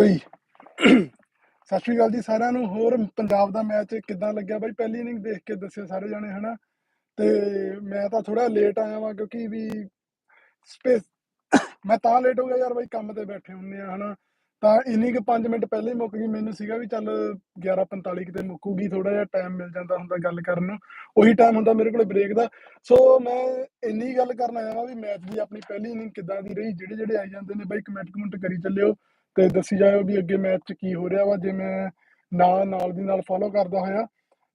ਬਈ। ਸਤਿ ਸ਼੍ਰੀ ਅਕਾਲ ਜੀ ਸਾਰਿਆਂ ਨੂੰ। ਹੋਰ ਪੰਜਾਬ ਦਾ ਮੈਚ ਕਿੱਦਾਂ ਲੱਗਿਆ? ਬਾਈ ਪਹਿਲੀ ਇਨਿੰਗ ਦੇਖ ਕੇ ਦੱਸਿਓ ਸਾਰੇ ਜਾਣੇ, ਹਨਾ? ਤੇ ਮੈਂ ਤਾਂ ਥੋੜਾ ਲੇਟ ਆਇਆ ਵਾਂ ਕਿਉਂਕਿ ਵੀ ਸਪੇਸ ਮੈਂ ਤਾਂ ਲੇਟ ਹੋ ਗਿਆ ਯਾਰ ਬਾਈ, ਕੰਮ ਤੇ ਬੈਠੇ ਹੁੰਨੇ ਆ, ਹਨਾ? ਤਾਂ ਇਨਿੰਗ 5 ਮਿੰਟ ਪਹਿਲੇ ਹੀ ਮੁੱਕ ਗਈ। ਮੈਨੂੰ ਸੀਗਾ ਵੀ ਚੱਲ 11:45 ਕਿਤੇ ਮੁੱਕੂਗੀ ਥੋੜਾ ਜਿਹਾ ਟਾਈਮ ਮਿਲ ਜਾਂਦਾ ਹੁੰਦਾ ਗੱਲ ਕਰਨ ਨੂੰ। ਉਹੀ ਟਾਈਮ ਹੁੰਦਾ ਮੇਰੇ ਕੋਲ ਬ੍ਰੇਕ ਦਾ। ਸੋ ਮੈਂ ਇੰਨੀ ਗੱਲ ਕਰਨ ਆਇਆ ਵਾਂ ਵੀ ਮੈਚ ਦੀ ਆਪਣੀ ਪਹਿਲੀ ਇਨਿੰਗ ਕਿੱਦਾਂ ਦੀ ਰਹੀ ਜਿਹੜੇ ਜਿਹੜੇ ਆਈ ਜਾਂਦੇ ਨੇ ਬਾਈ ਕਮੈਂਟ ਕਮੈਂਟ ਕਰੀ ਚੱਲਿਓ। ਤੇ ਦੱਸੀ ਜਾਇਓ ਵੀ ਅੱਗੇ ਮੈਚ 'ਚ ਕੀ ਹੋ ਰਿਹਾ ਵਾ, ਜੇ ਮੈਂ ਨਾਲ ਨਾਲ ਦੀ ਨਾਲ ਫੋਲੋ ਕਰਦਾ ਹੋਇਆ।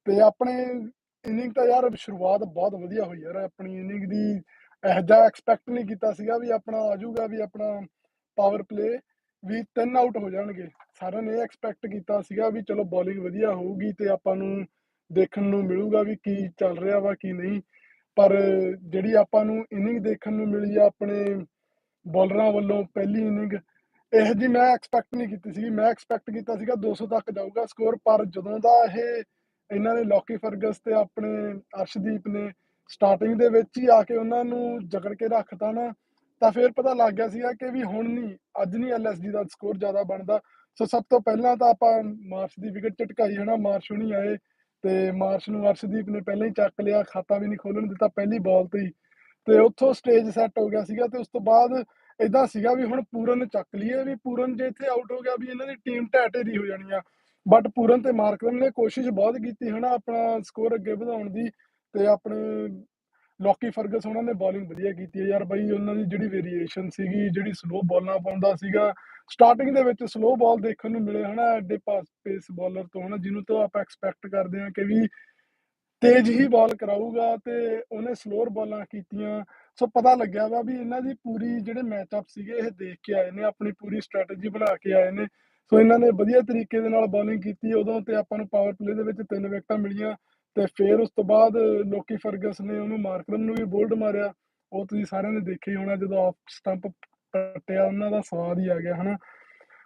ਤੇ ਆਪਣੇ ਇਨਿੰਗ ਤਾਂ ਯਾਰ ਸ਼ੁਰੂਆਤ ਬਹੁਤ ਵਧੀਆ ਹੋਈ ਯਾਰ, ਆਪਣੀ ਇਨਿੰਗ ਦੀ ਇਹੋ ਐਕਸਪੈਕਟ ਨਹੀਂ ਕੀਤਾ ਸੀਗਾ ਵੀ ਆਪਣਾ ਆ ਵੀ ਆਪਣਾ ਪਾਵਰ ਪਲੇ ਵੀ ਤਿੰਨ ਆਊਟ ਹੋ ਜਾਣਗੇ। ਸਾਰਿਆਂ ਨੇ ਐਕਸਪੈਕਟ ਕੀਤਾ ਸੀਗਾ ਵੀ ਚਲੋ ਬੋਲਿੰਗ ਵਧੀਆ ਹੋਊਗੀ ਤੇ ਆਪਾਂ ਨੂੰ ਦੇਖਣ ਨੂੰ ਮਿਲੂਗਾ ਵੀ ਕੀ ਚੱਲ ਰਿਹਾ ਵਾ, ਕੀ ਨਹੀਂ। ਪਰ ਜਿਹੜੀ ਆਪਾਂ ਨੂੰ ਇਨਿੰਗ ਦੇਖਣ ਨੂੰ ਮਿਲੀ ਆ ਆਪਣੇ ਬੋਲਰਾਂ ਵੱਲੋਂ ਪਹਿਲੀ ਇਨਿੰਗ ਇਹ ਜੀ ਮੈਂ ਐਕਸਪੈਕਟ ਨਹੀਂ ਕੀਤੀ ਸੀ ਮੈਂ ਐਕਸਪੈਕਟ ਕੀਤਾ ਸੀਗਾ 200 ਤੱਕ ਜਾਊਗਾ ਸਕੋਰ ਪਰ ਜਦੋਂ ਦਾ ਇਹ ਇਹਨਾਂ ਨੇ ਲੌਕੀ ਫਰਗਸ ਤੇ ਆਪਣੇ ਅਰਸ਼ਦੀਪ ਨੇ ਸਟਾਰਟਿੰਗ ਦੇ ਵਿੱਚ ਹੀ ਆ ਕੇ ਉਹਨਾਂ ਨੂੰ ਜਕੜ ਕੇ ਰੱਖਤਾ ਨਾ, ਤਾਂ ਫਿਰ ਪਤਾ ਲੱਗ ਗਿਆ ਸੀਗਾ ਕਿ ਵੀ ਹੁਣ ਨਹੀਂ, ਅੱਜ ਨਹੀਂ ਐਲਐਸਡੀ ਦਾ ਸਕੋਰ ਜ਼ਿਆਦਾ ਬਣਦਾ। ਸੋ ਸਭ ਤੋਂ ਪਹਿਲਾਂ ਤਾਂ ਆਪਾਂ ਮਾਰਸ਼ ਦੀ ਵਿਕਟ ਝਟਕਾਈ ਹਨਾ ਮਾਰਸ਼ ਹੁਣੀ ਆਏ ਤੇ ਮਾਰਸ਼ ਨੂੰ ਅਰਸ਼ਦੀਪ ਨੇ ਪਹਿਲਾਂ ਹੀ ਚੱਕ ਲਿਆ, ਖਾਤਾ ਵੀ ਨਹੀਂ ਖੋਲਣ ਦਿੱਤਾ, ਪਹਿਲੀ ਬਾਲ ਤੇ ਹੀ। ਤੇ ਉੱਥੋਂ ਸਟੇਜ ਸੈੱਟ ਹੋ ਗਿਆ ਸੀਗਾ ਤੇ ਉਸ ਤੋਂ ਬਾਅਦ ਇਦਾਂ ਸੀਗਾ ਵੀ ਹੁਣ ਪੂਰਨ ਚੱਕ ਲਈਏ ਵੀ ਪੂਰਨ ਜੇ ਇੱਥੇ ਆਊਟ ਹੋ ਗਿਆ ਵੀ ਇਹਨਾਂ ਦੀ ਟੀਮ ਢਹਿ ਢੇਰੀ ਹੋ ਜਾਣੀ ਆ। ਬਟ ਪੂਰਨ ਤੇ ਮਾਰਕਰਮ ਨੇ ਕੋਸ਼ਿਸ਼ ਬਹੁਤ ਕੀਤੀ ਹਨਾ ਆਪਣਾ ਸਕੋਰ ਅੱਗੇ ਵਧਾਉਣ ਦੀ ਤੇ ਆਪਣੇ ਲੋਕੀ ਫਰਗਸ ਉਹਨਾਂ ਨੇ ਬੋਲਿੰਗ ਵਧੀਆ ਕੀਤੀ ਹੈ ਯਾਰ ਬਾਈ ਉਹਨਾਂ ਦੀ ਜਿਹੜੀ ਵੇਰੀਏਸ਼ਨ ਸੀਗੀ, ਜਿਹੜੀ ਸਲੋ ਬੋਲਾਂ ਪਾਉਂਦਾ ਸੀਗਾ ਸਟਾਰਟਿੰਗ ਦੇ ਵਿੱਚ ਸਲੋ ਬਾਲ ਦੇਖਣ ਨੂੰ ਮਿਲੇ ਹਨਾ, ਐਡੇ ਪਾਸ ਪੇਸ ਬਾਲਰ ਤੋਂ ਹਨਾ, ਜਿਹਨੂੰ ਤੋਂ ਆਪਾਂ ਐਕਸਪੈਕਟ ਕਰਦੇ ਹਾਂ ਕਿ ਵੀ ਤੇਜ਼ ਹੀ ਬਾਲ ਕਰਾਊਗਾ ਤੇ ਉਹਨੇ ਸਲੋਅਰ ਬਾਲਾਂ ਕੀਤੀਆਂ। ਸੋ ਪਤਾ ਲੱਗਿਆ ਵਾ ਵੀ ਇਹਨਾਂ ਦੀ ਪੂਰੀ ਜਿਹੜੇ ਮੈਚਅਪ ਸੀਗੇ ਇਹ ਦੇਖ ਕੇ ਆਏ ਨੇ, ਆਪਣੀ ਪੂਰੀ ਸਟ੍ਰੈਟਜੀ ਬਣਾ ਕੇ ਆਏ ਨੇ। ਸੋ ਇਹਨਾਂ ਨੇ ਵਧੀਆ ਤਰੀਕੇ ਦੇ ਨਾਲ ਬੋਲਿੰਗ ਕੀਤੀ, ਉਦੋਂ ਤੇ ਆਪਾਂ ਨੂੰ ਪਾਵਰ ਪਲੇ ਦੇ ਵਿੱਚ ਤਿੰਨ ਵਿਕਟਾਂ ਮਿਲੀਆਂ ਤੇ ਫਿਰ ਉਸ ਤੋਂ ਬਾਅਦ ਲੋਕੀ ਫਰਗਸ ਨੇ ਉਹਨੂੰ ਮਾਰਕਰਮ ਨੂੰ ਵੀ ਬੋਲਡ ਮਾਰਿਆ। ਉਹ ਤੁਸੀਂ ਸਾਰਿਆਂ ਨੇ ਦੇਖਿਆ ਹੀ ਹੋਣਾ ਜਦੋਂ ਆਫ ਸਟੰਪ ਪੱਟਿਆ ਉਹਨਾਂ ਦਾ ਸਵਾਦ ਹੀ ਆ ਗਿਆ, ਹਨਾ।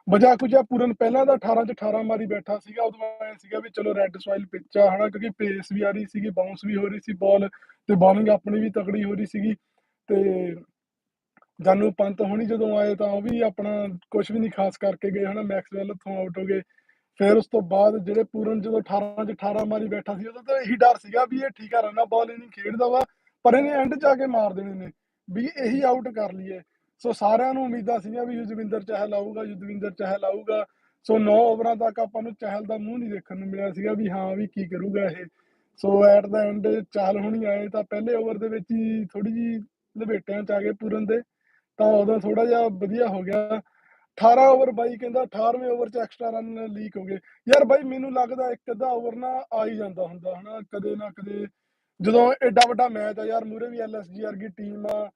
ਵਜਾ ਕੁਜਾ ਪੂਰਨ ਪਹਿਲਾਂ ਦਾ 18 ਚ 18 ਮਾਰੀ ਬੈਠਾ ਸੀਗਾ, ਉਦੋਂ ਐ ਸੀਗਾ ਵੀ ਚਲੋ ਰੈੱਡ ਸੋਇਲ ਪਿੱਚ ਆ, ਹਨਾ, ਕਿਉਂਕਿ ਪੇਸ ਵੀ ਆ ਰਹੀ ਸੀਗੀ ਬਾਉਂਸ ਵੀ ਹੋ ਰਹੀ ਸੀ ਬਾਲ ਤੇ ਬੋਲਿੰਗ ਆਪਣੀ ਵੀ ਤਕੜੀ ਹੋ ਰਹੀ ਸੀਗੀ। ਤੇ ਜਾਨੂ ਪੰਤ ਹੋਣੀ ਜਦੋਂ ਆਏ ਤਾਂ ਉਹ ਵੀ ਆਪਣਾ ਕੁਝ ਵੀ ਨਹੀਂ ਖਾਸ ਕਰਕੇ ਗਏ ਹਨਾ, ਮੈਕਸਵੈਲ ਤੋਂ ਆਊਟ ਹੋ ਗਏ। ਫਿਰ ਉਸ ਤੋਂ ਬਾਅਦ ਜਿਹੜੇ ਪੂਰਨ ਜਦੋਂ 18 ਚ 18 ਮਾਰੀ ਬੈਠਾ ਸੀ, ਉਦੋਂ ਤਾਂ ਇਹੀ ਡਰ ਸੀਗਾ ਵੀ ਇਹ ਠੀਕ ਆ ਰਨਾ ਬਾਲ ਨਹੀਂ ਖੇਡਦਾ ਵਾ, ਪਰ ਇਹਨੇ ਐਂਡ ਚ ਕੇ ਮਾਰ ਦੇਣੇ ਨੇ, ਵੀ ਇਹੀ ਆਊਟ ਕਰ ਲਈਏ। ਸੋ ਸਾਰਿਆਂ ਨੂੰ ਉਮੀਦਾਂ ਸੀਗੀਆਂ ਵੀ ਯੁਜ਼ਵਿੰਦਰ ਚਹਿਲ ਆਊਗਾ, ਯੁਜ਼ਵਿੰਦਰ ਚਹਿਲ ਆਊਗਾ। ਸੋ 9 ਓਵਰਾਂ ਤੱਕ ਆਪਾਂ ਨੂੰ ਚਹਿਲ ਦਾ ਮੂੰਹ ਨਹੀਂ ਦੇਖਣ ਨੂੰ ਮਿਲਿਆ ਸੀਗਾ ਵੀ ਹਾਂ ਵੀ ਕੀ ਕਰੂਗਾ ਇਹ। So at the end Chahal ਹੁਣੀ ਆਏ ਤਾਂ ਪਹਿਲੇ ਓਵਰ ਦੇ ਵਿੱਚ ਹੀ ਥੋੜੀ ਜੀ ਲਪੇਟਿਆਂ ਚ ਆ ਗਏ ਪੂਰਨ ਦੇ, ਤਾਂ ਉਦੋਂ ਥੋੜਾ ਜਿਹਾ ਵਧੀਆ ਹੋ ਗਿਆ। 18 ਓਵਰ ਬਾਈ ਕਹਿੰਦਾ 18ਵੇਂ ਓਵਰ ਚ ਐਕਸਟਰਾ ਰਨ ਲੀਕ ਹੋ ਗਏ। ਯਾਰ ਬਾਈ, ਮੈਨੂੰ ਲੱਗਦਾ ਇੱਕ ਅੱਧਾ ਓਵਰ ਨਾ ਆ ਹੀ ਜਾਂਦਾ ਹੁੰਦਾ, ਹਨਾ? ਕਦੇ ਨਾ ਕਦੇ ਜਦੋਂ ਐਡਾ ਵੱਡਾ ਮੈਚ ਆ, ਯਾਰ ਮੂਰੇ ਵੀ ਐਲਐਸਜੀ ਵਰਗੀ ਟੀਮ ਆ,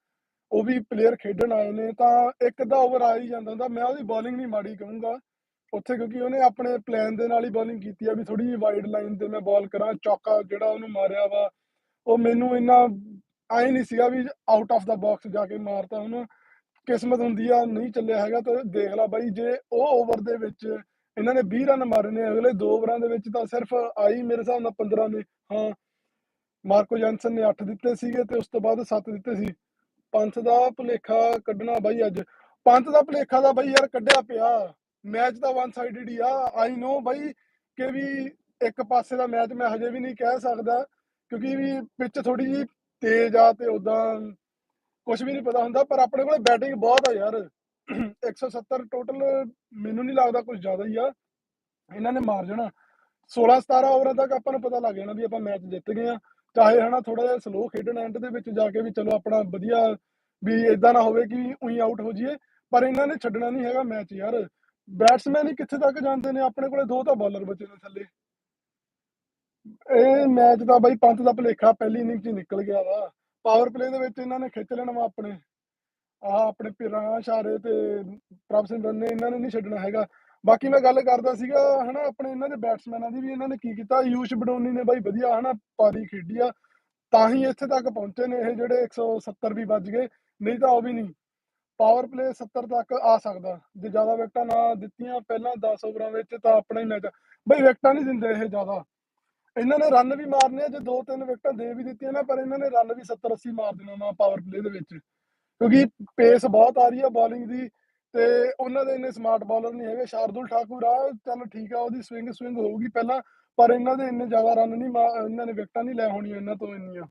ਉਹ ਵੀ ਪਲੇਅਰ ਖੇਡਣ ਆਏ ਨੇ, ਤਾਂ ਇੱਕ ਅੱਧਾ ਓਵਰ ਆ ਹੀ ਜਾਂਦਾ ਹੁੰਦਾ। ਮੈਂ ਉਹਦੀ ਬੋਲਿੰਗ ਨਹੀਂ ਮਾੜੀ ਕਹੂੰਗਾ, ਉੱਥੇ ਕਿਉਂਕਿ ਉਹਨੇ ਆਪਣੇ ਪਲਾਨ ਦੇ ਨਾਲ ਹੀ ਬੋਲਿੰਗ ਕੀਤੀ ਆ, ਵੀ ਥੋੜੀ ਜਿਹੀ ਵਾਈਡ ਲਾਈਨ ਤੇ ਮੈਂ ਬਾਲ ਕਰਾਂ, ਚੌਕਾ ਜਿਹੜਾ ਉਹਨੂੰ ਮਾਰਿਆ ਵਾ, ਉਹ ਮੈਨੂੰ ਇੰਨਾ ਆਈ ਨਹੀਂ ਸੀਗਾ ਵੀ ਆਊਟ ਆਫ ਦਾ ਬਾਕਸ ਜਾ ਕੇ ਮਾਰਤਾ ਉਹਨੂੰ। ਕਿਸਮਤ ਹੁੰਦੀ ਆ, ਨਹੀਂ ਚੱਲਿਆ ਹੈਗਾ ਤਾਂ ਦੇਖ ਲੈ ਬਾਈ, ਜੇ ਉਹ ਓਵਰ ਦੇ ਵਿੱਚ ਇਹਨਾਂ ਨੇ 20 ਰਨ ਮਾਰੇ ਨੇ, ਅਗਲੇ ਦੋ ਓਵਰਾਂ ਦੇ ਵਿੱਚ ਤਾਂ ਸਿਰਫ ਆਈ ਮੇਰੇ ਹਿਸਾਬ ਨਾਲ 15 ਨੇ। ਹਾਂ, ਮਾਰਕੋ ਜੈਨਸਨ ਨੇ 8 ਦਿੱਤੇ ਸੀਗੇ ਤੇ ਉਸ ਤੋਂ ਬਾਅਦ 7 ਦਿੱਤੇ ਸੀ। ਪੰਥ ਦਾ ਭੁਲੇਖਾ ਕੱਢਣਾ ਬਾਈ ਅੱਜ। ਪੰਥ ਦਾ ਭੁਲੇਖਾ ਦਾ ਬਾਈ ਯਾਰ ਕੱਢਿਆ ਪਿਆ। ਮੈਚ ਦਾ ਵਨ ਸਾਈਡਡ ਹੀ ਆ। ਆਈ ਨੋ ਬਾਈ ਕਿ ਵੀ ਇੱਕ ਪਾਸੇ ਦਾ ਮੈਚ ਮੈਂ ਹਜੇ ਵੀ ਨਹੀਂ ਕਹਿ ਸਕਦਾ, ਕਿਉਂਕਿ ਵੀ ਪਿੱਚ ਥੋੜੀ ਜੀ ਤੇਜ਼ ਆ ਤੇ ਉਦਾਂ ਕੁਝ ਵੀ ਨਹੀਂ ਪਤਾ ਹੁੰਦਾ, ਪਰ ਆਪਣੇ ਕੋਲੇ ਬੈਟਿੰਗ ਬਹੁਤ ਆ ਯਾਰ। 170 ਟੋਟਲ ਮੈਨੂੰ ਨਹੀਂ ਲੱਗਦਾ ਕੁਝ ਜ਼ਿਆਦਾ ਹੀ ਆ। ਇਹਨਾਂ ਨੇ ਮਾਰ ਜਾਣਾ। 16 17 ਓਵਰਾਂ ਤੱਕ ਆਪਾਂ ਨੂੰ ਪਤਾ ਲੱਗ ਜਾਣਾ ਵੀ ਆਪਾਂ ਮੈਚ ਜਿੱਤ ਗਏ ਆ। ਚਾਹੇ ਹਨਾ ਥੋੜਾ ਜਿਹਾ ਸਲੋ ਖੇਡਣ ਐਂਡ ਦੇ ਵਿੱਚ ਜਾ ਕੇ ਵੀ ਚਲੋ ਆਪਣਾ ਵਧੀਆ ਵੀ ਇਦਾਂ ਨਾ ਹੋਵੇ ਕਿ ਉਹੀ ਆਊਟ ਹੋ ਜਾਈਏ। ਪਰ ਇਹਨਾਂ ਨੇ ਛੱਡਣਾ ਨਹੀਂ ਹੈਗਾ ਮੈਚ ਯਾਰ। ਬੈਟਸਮੈਨ ਹੀ ਕਿੱਥੇ ਤੱਕ ਜਾਂਦੇ ਨੇ? ਆਪਣੇ ਕੋਲੇ ਦੋ ਤਾਂ ਬਾਲਰ ਬਚੇ ਨੇ ਥੱਲੇ। ਇਹ ਮੈਚ ਦਾ ਬਾਈ ਪੰਤ ਦਾ ਭਲੇਖਾ ਪਹਿਲੀ ਇਨਿੰਗ 'ਚ ਨਿਕਲ ਗਿਆ ਵਾ। ਪਾਵਰ ਪਲੇ ਦੇ ਵਿੱਚ ਇਹਨਾਂ ਨੇ ਖਿੱਚ ਲੈਣਾ ਵਾ ਆਪਣੇ। ਆਹ ਆਪਣੇ ਪਿਰਾਂ ਸ਼ਾਰੇ ਤੇ ਪ੍ਰਭ ਸਿਮਰਨ ਨੇ ਇਹਨਾਂ ਨੇ ਨਹੀਂ ਛੱਡਣਾ ਹੈਗਾ। ਬਾਕੀ ਮੈਂ ਗੱਲ ਕਰਦਾ ਸੀਗਾ, ਹਨਾ, ਆਪਣੇ ਇਹਨਾਂ ਦੇ ਬੈਟਸਮੈਨਾਂ ਦੀ ਵੀ ਇਹਨਾਂ ਨੇ ਕੀ ਕੀਤਾ? ਯੂਸ਼ ਬਡੋਨੀ ਨੇ ਬਾਈ ਵਧੀਆ, ਹਨਾ, ਪਾਰੀ ਖੇਡੀ ਆ। ਤਾਂ ਹੀ ਇੱਥੇ ਤੱਕ ਪਹੁੰਚੇ ਨੇ ਇਹ ਜਿਹੜੇ 170 ਵੀ ਵੱਜ ਗਏ। ਨਹੀਂ ਤਾਂ ਉਹ ਵੀ ਨਹੀਂ। ਪਾਵਰ ਪਲੇ 70 ਤੱਕ ਆ ਸਕਦਾ। ਜੇ ਜ਼ਿਆਦਾ ਵਿਕਟਾਂ ਨਾ ਦਿੱਤੀਆਂ ਪਹਿਲਾਂ 10 ਓਵਰਾਂ ਵਿੱਚ ਤਾਂ ਆਪਣਾ ਹੀ ਮੈਚ ਬਈ ਵਿਕਟਾਂ ਨਹੀਂ ਦਿੰਦੇ ਇਹ ਜ਼ਿਆਦਾ। ਇਹਨਾਂ ਨੇ ਰਨ ਵੀ ਮਾਰਨੇ ਆ, ਜੇ ਦੋ ਤਿੰਨ ਵਿਕਟਾਂ ਦੇ ਵੀ ਦਿੱਤੀਆਂ ਨਾ, ਪਰ ਇਹਨਾਂ ਨੇ ਰਨ ਵੀ 70 80 ਮਾਰ ਦੇਣਾ ਨਾ ਪਾਵਰ ਪਲੇ ਦੇ ਵਿੱਚ। ਕਿਉਂਕਿ ਪੇਸ ਬਹੁਤ ਆ ਰਹੀ ਆ ਬੋਲਿੰਗ ਦੀ ਤੇ ਉਹਨਾਂ ਦੇ ਇੰਨੇ ਸਮਾਰਟ ਬੋਲਰ ਨਹੀਂ ਹੈਗੇ। ਸ਼ਾਰਦੁਲ ਠਾਕੁਰ ਆ, ਚੱਲ ਠੀਕ ਆ, ਉਹਦੀ ਸਵਿੰਗ ਸਵਿੰਗ ਹੋਊਗੀ ਪਹਿਲਾਂ, ਪਰ ਇਹਨਾਂ ਦੇ ਇੰਨੇ ਜ਼ਿਆਦਾ ਰਨ ਨਹੀਂ ਮਾ- ਇਹਨਾਂ ਨੇ ਵਿਕਟਾਂ ਨਹੀਂ ਲੈ ਹੋਣੀਆਂ ਇਹਨਾਂ ਤੋਂ ਇੰਨੀਆਂ।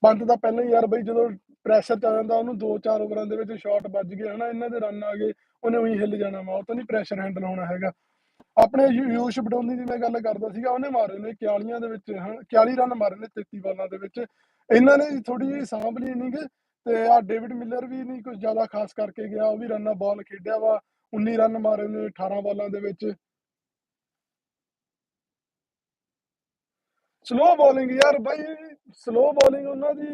ਪੰਤ ਤਾਂ ਪਹਿਲਾਂ ਹੀ ਯਾਰ ਬਈ ਜਦੋਂ ਪ੍ਰੈਸ਼ਰ ਚ ਆ ਜਾਂਦਾ, ਉਹਨੂੰ 2-4 ਓਵਰਾਂ ਦੇ ਵਿੱਚ ਸ਼ਾਟ ਵੱਜ ਗਏ, ਹਨਾ, ਇਹਨਾਂ ਦੇ ਰਨ ਆ ਗਏ, ਉਹਨੇ ਉਹੀ ਹਿੱਲ ਜਾਣਾ ਵਾ, ਉਹ ਤਾਂ ਨਹੀਂ ਪ੍ਰੈਸ਼ਰ ਹੈਂਡਲ ਹੋਣਾ ਹੈਗਾ। ਆਪਣੇ ਯੂ- ਯੂਸ਼ ਬਡੋਨੀ ਦੀ ਮੈਂ ਗੱਲ ਕਰਦਾ ਸੀਗਾ ਉਹਨੇ ਮਾਰੇ ਨੇ 41 ਦੇ ਵਿੱਚ ਹਾਂ, 40 ਰਨ ਮਾਰੇ ਨੇ 33 ਬਾਲਾਂ ਦੇ ਵਿੱਚ। ਇਹਨਾਂ ਨੇ ਥੋੜੀ ਜਿਹੀ ਸਾਂਭ ਲਈ ਇਨਿੰਗ ਤੇ ਆ ਡੇਵਿਡ ਮਿਲਰ ਵੀ ਨਹੀਂ ਕੁਝ ਜ਼ਿਆਦਾ ਖਾਸ ਕਰਕੇ ਗਿਆ ਉਹ ਵੀ ਰਨਾਂ ਬਾਲ ਖੇਡਿਆ ਵਾ 19 ਰਨ ਮਾਰੇ ਨੇ 18 ਬਾਲਾਂ ਦੇ ਵਿੱਚ। ਸਲੋ ਬੋਲਿੰਗ ਯਾਰ ਬਾਈ ਸਲੋ ਬੋਲਿੰਗ ਉਹਨਾਂ ਦੀ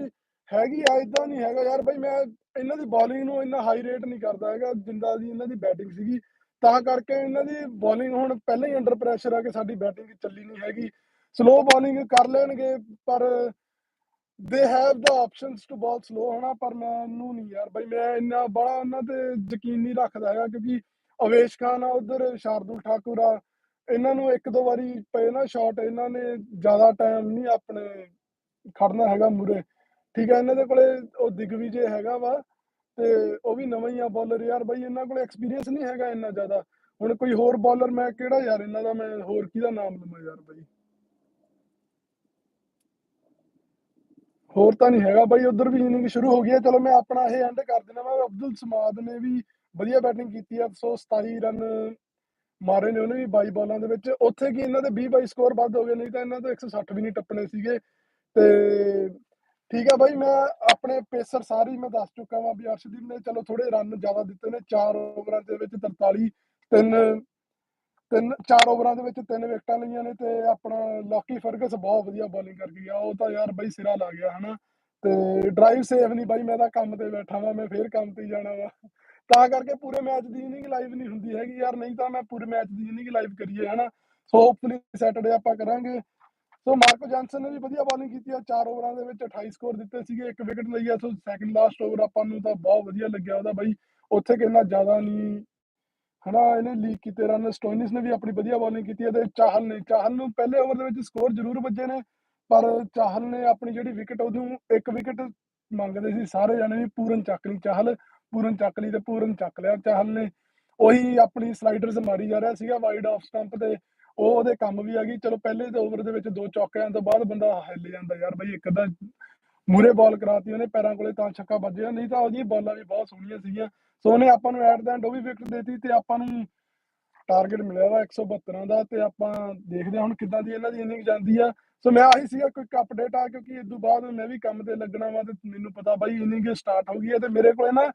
ਹੈਗੀ ਆ ਇਦਾਂ ਨਹੀਂ ਹੈਗਾ। ਯਾਰ ਬਾਈ ਮੈਂ ਇਹਨਾਂ ਦੀ ਬੋਲਿੰਗ ਨੂੰ ਇੰਨਾ ਹਾਈ ਰੇਟ ਨਹੀਂ ਕਰਦਾ ਹੈਗਾ ਜਿੰਦਾ ਦੀ ਇਹਨਾਂ ਦੀ ਬੈਟਿੰਗ ਸੀਗੀ। ਤਾਂ ਕਰਕੇ ਇਹਨਾਂ ਦੀ ਬੋਲਿੰਗ ਹੁਣ ਪਹਿਲਾਂ ਹੀ ਅੰਡਰ ਪ੍ਰੈਸ਼ਰ ਆ ਕਿ ਸਾਡੀ ਬੈਟਿੰਗ ਚੱਲੀ ਨਹੀਂ ਹੈਗੀ। ਸਲੋ ਬੋਲਿੰਗ ਕਰ ਲੈਣਗੇ, ਪਰ they have the options to bowl slow ਹਨਾ, ਪਰ ਮੈਨੂੰ ਨਹੀਂ ਯਾਰ ਬਾਈ, ਮੈਂ ਇੰਨਾ ਬੜਾ ਉਹਨਾਂ ਤੇ ਯਕੀਨ ਨਹੀਂ ਰੱਖਦਾ ਹੈਗਾ ਕਿਉਂਕਿ ਅਵੇਸ਼ ਖਾਨ ਆ, ਉਧਰ ਸ਼ਾਰਦੁਲ ਠਾਕੁਰ ਆ, ਇਹਨਾਂ ਨੂੰ ਇੱਕ ਦੋ ਵਾਰੀ ਪਏ ਨਾ ਸ਼ਾਟ ਇਹਨਾਂ ਨੇ ਜ਼ਿਆਦਾ ਟਾਈਮ ਨਹੀਂ ਆਪਣੇ ਖੜਨਾ ਹੈਗਾ ਮੂਰੇ ਠੀਕ ਹੈ ਇਹਨਾਂ ਦੇ ਕੋਲੇ ਉਹ ਦਿਗਵਿਜੇ ਹੈਗਾ ਵਾ ਤੇ ਉਹ ਵੀ ਨਵਾਂ ਹੀ ਆ ਬੋਲਰ ਯਾਰ ਬਾਈ, ਇਹਨਾਂ ਕੋਲੇ ਐਕਸਪੀਰੀਅੰਸ ਨਹੀਂ ਹੈਗਾ ਇੰਨਾ ਜ਼ਿਆਦਾ। ਹੁਣ ਕੋਈ ਹੋਰ ਬੋਲਰ ਮੈਂ ਕਿਹੜਾ ਯਾਰ ਇਹਨਾਂ ਦਾ, ਮੈਂ ਹੋਰ ਕਿਹਦਾ ਨਾਮ ਲਵਾਂ ਯਾਰ ਬਾਈ? ਹੋਰ ਤਾਂ ਨਹੀਂ ਹੈਗਾ ਬਾਈ, ਉਧਰ ਵੀ ਇਨਿੰਗ ਸ਼ੁਰੂ ਹੋ ਗਈ ਹੈ। ਚਲੋ ਮੈਂ ਆਪਣਾ ਇਹ ਐਂਡ ਕਰ ਦੇਣਾ ਮੈਂ ਅਬਦੁਲ ਸਮਾਦ ਨੇ ਵੀ ਵਧੀਆ ਬੈਟਿੰਗ ਕੀਤੀ ਆ। 127 ਰਨ ਮਾਰੇ ਨੇ ਉਹਨੇ ਵੀ 22 ਬਾਲਾਂ ਦੇ ਵਿੱਚ। ਉੱਥੇ ਕੀ ਇਹਨਾਂ ਦੇ 20 22 ਸਕੋਰ ਵੱਧ ਹੋ ਗਏ, ਨਹੀਂ ਤਾਂ ਇਹਨਾਂ ਤੋਂ 160 ਵੀ ਨਹੀਂ ਟੱਪਣੇ ਸੀਗੇ। ਤੇ ਠੀਕ ਆ ਬਾਈ, ਮੈਂ ਆਪਣੇ ਪੇਸਰ ਸਾਰੇ ਮੈਂ ਦੱਸ ਚੁੱਕਾ ਵਾਂ ਵੀ ਅਰਸ਼ਦੀਪ ਨੇ ਚਲੋ ਥੋੜੇ ਰਨ ਜ਼ਿਆਦਾ ਦਿੱਤੇ ਨੇ 4 ਓਵਰਾਂ ਦੇ ਵਿੱਚ 43 ਤਿੰਨ ਤਿੰਨ, ਚਾਰ ਓਵਰਾਂ ਦੇ ਵਿੱਚ ਤਿੰਨ ਵਿਕਟਾਂ ਲਈਆਂ ਨੇ ਤੇ ਆਪਣਾ ਲੌਕੀ ਫਰਗਸ ਬਹੁਤ ਵਧੀਆ ਬੋਲਿੰਗ ਕਰ ਗਿਆ ਉਹ ਤਾਂ ਯਾਰ ਬਾਈ ਸਿਰਾ ਲਾ ਗਿਆ, ਹਨਾ? ਤੇ ਡਰਾਈਵ ਸੇਫ ਨਹੀਂ ਬਾਈ, ਮੈਂ ਤਾਂ ਕੰਮ ਤੇ ਬੈਠਾ ਵਾਂ, ਮੈਂ ਫੇਰ ਕੰਮ ਤੇ ਜਾਣਾ ਵਾ। ਤਾਂ ਕਰਕੇ ਪੂਰੇ ਮੈਚ ਦੀ ਇਨਿੰਗ ਲਾਈਵ ਨਹੀਂ ਹੁੰਦੀ ਹੈਗੀ ਯਾਰ, ਨਹੀਂ ਤਾਂ ਮੈਂ ਪੂਰੇ ਮੈਚ ਦੀ ਇਨਿੰਗ ਲਾਈਵ ਕਰੀਏ, ਹਨਾ? ਸੋ ਹੋਪਫੁਲੀ ਸੈਟਰਡੇ ਆਪਾਂ ਕਰਾਂਗੇ। ਸੋ ਮਾਰਕੋ ਜੈਨਸਨ ਨੇ ਵੀ ਵਧੀਆ ਬੋਲਿੰਗ ਕੀਤੀ ਆ 4 ਓਵਰਾਂ ਦੇ ਵਿੱਚ 28 ਸਕੋਰ ਦਿੱਤੇ ਸੀਗੇ, ਇੱਕ ਵਿਕਟ ਲਈ ਆ, ਸੋ ਸੈਕੰਡ ਲਾਸਟ ਓਵਰ ਆਪਾਂ ਨੂੰ ਤਾਂ ਬਹੁਤ ਵਧੀਆ ਲੱਗਿਆ ਉਹਦਾ ਬਾਈ, ਉੱਥੇ ਕਿੰਨਾ ਜ਼ਿਆਦਾ ਨਹੀਂ, ਹਨਾ, ਇਹਨੇ ਲੀਕ ਕੀਤੇ ਰਨ ਸਟੋਇਨਿਸ ਨੇ ਵੀ ਆਪਣੀ ਵਧੀਆ ਬੋਲਿੰਗ ਕੀਤੀ ਹੈ ਤੇ ਚਾਹਲ ਨੇ, ਚਾਹਲ ਨੂੰ ਪਹਿਲੇ ਓਵਰ ਦੇ ਵਿੱਚ ਸਕੋਰ ਜ਼ਰੂਰ ਵੱਜੇ ਨੇ, ਪਰ ਚਾਹਲ ਨੇ ਆਪਣੀ ਜਿਹੜੀ ਵਿਕਟ ਉਹਨੂੰ ਇੱਕ ਵਿਕਟ ਮੰਗਦੇ ਸੀ ਸਾਰੇ ਜਣੇ ਵੀ ਪੂਰਨ ਚੱਕ ਲਈ, ਚਾਹਲ ਪੂਰਨ ਚੱਕ ਲਈ ਤੇ ਪੂਰਨ ਚੱਕ ਲਿਆ, ਚਾਹਲ ਨੇ ਉਹੀ ਆਪਣੀ ਸਲਾਈਡਰਸ ਮਾਰੀ ਜਾ ਰਿਹਾ ਸੀਗਾ ਵਾਈਡ ਆਫ ਸਟੰਪ ਤੇ ਉਹ ਉਹਦੇ ਕੰਮ ਵੀ ਆ ਗਈ। ਚਲੋ ਪਹਿਲੇ ਦੇ ਓਵਰ ਦੇ ਵਿੱਚ ਦੋ ਚੌਕਿਆਂ ਤੋਂ ਬਾਅਦ ਬੰਦਾ ਹਿੱਲ ਜਾਂਦਾ ਯਾਰ ਬਈ, ਇੱਕ ਅੱਧਾ ਮੂਰੇ ਬਾਲ ਕਰਾਤੀ ਉਹਨੇ, ਪੈਰਾਂ ਕੋਲੇ ਤਾਂ ਛੱਕਾ ਵੱਜਿਆ। ਨਹੀਂ ਤਾਂ ਉਹਦੀਆਂ ਬਾਲਾਂ ਵੀ ਬਹੁਤ ਸੋਹਣੀਆਂ ਸੀਗੀਆਂ। ਸੋ ਉਹਨੇ ਆਪਾਂ ਨੂੰ ਐਟ ਦਾ ਐਂਡ ਉਹ ਵੀ ਵਿਕਟ ਦੇਤੀ ਤੇ ਆਪਾਂ ਨੂੰ ਟਾਰਗੇਟ ਮਿਲਿਆ ਵਾ 172 ਦਾ ਤੇ ਆਪਾਂ ਦੇਖਦੇ ਹਾਂ ਹੁਣ ਕਿੱਦਾਂ ਦੀ ਇਹਨਾਂ ਦੀ ਇਨਿੰਗ ਜਾਂਦੀ ਆ। ਸੋ ਮੈਂ ਆਹੀ ਸੀਗਾ ਕੋਈ ਅਪਡੇਟ ਆ, ਕਿਉਂਕਿ ਇਸ ਤੋਂ ਬਾਅਦ ਮੈਂ ਵੀ ਕੰਮ ਤੇ ਲੱਗਣਾ ਵਾ ਤੇ ਮੈਨੂੰ ਪਤਾ ਬਾਈ ਇਨਿੰਗ ਸਟਾਰਟ ਹੋ ਗਈ ਹੈ ਤੇ ਮੇਰੇ ਕੋਲੇ ਨਾ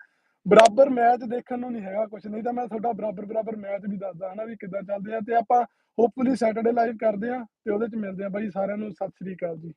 ਬਰਾਬਰ ਮੈਚ ਦੇਖਣ ਨੂੰ ਨਹੀਂ ਹੈਗਾ ਕੁਝ ਨਹੀਂ ਤਾਂ ਮੈਂ ਤੁਹਾਡਾ ਬਰਾਬਰ ਬਰਾਬਰ ਮੈਚ ਵੀ ਦੱਸਦਾ ਹਨਾ ਵੀ ਕਿੱਦਾਂ ਚੱਲਦੇ ਆ ਤੇ ਆਪਾਂ ਹੋਪਫੁਲੀ ਸੈਟਰਡੇ ਲਾਈਵ ਕਰਦੇ ਆ ਤੇ ਉਹਦੇ ਚ ਮਿਲਦੇ ਆ ਬਾਈ ਸਾਰਿਆਂ ਨੂੰ, ਸਤਿ ਸ੍ਰੀ ਅਕਾਲ ਜੀ।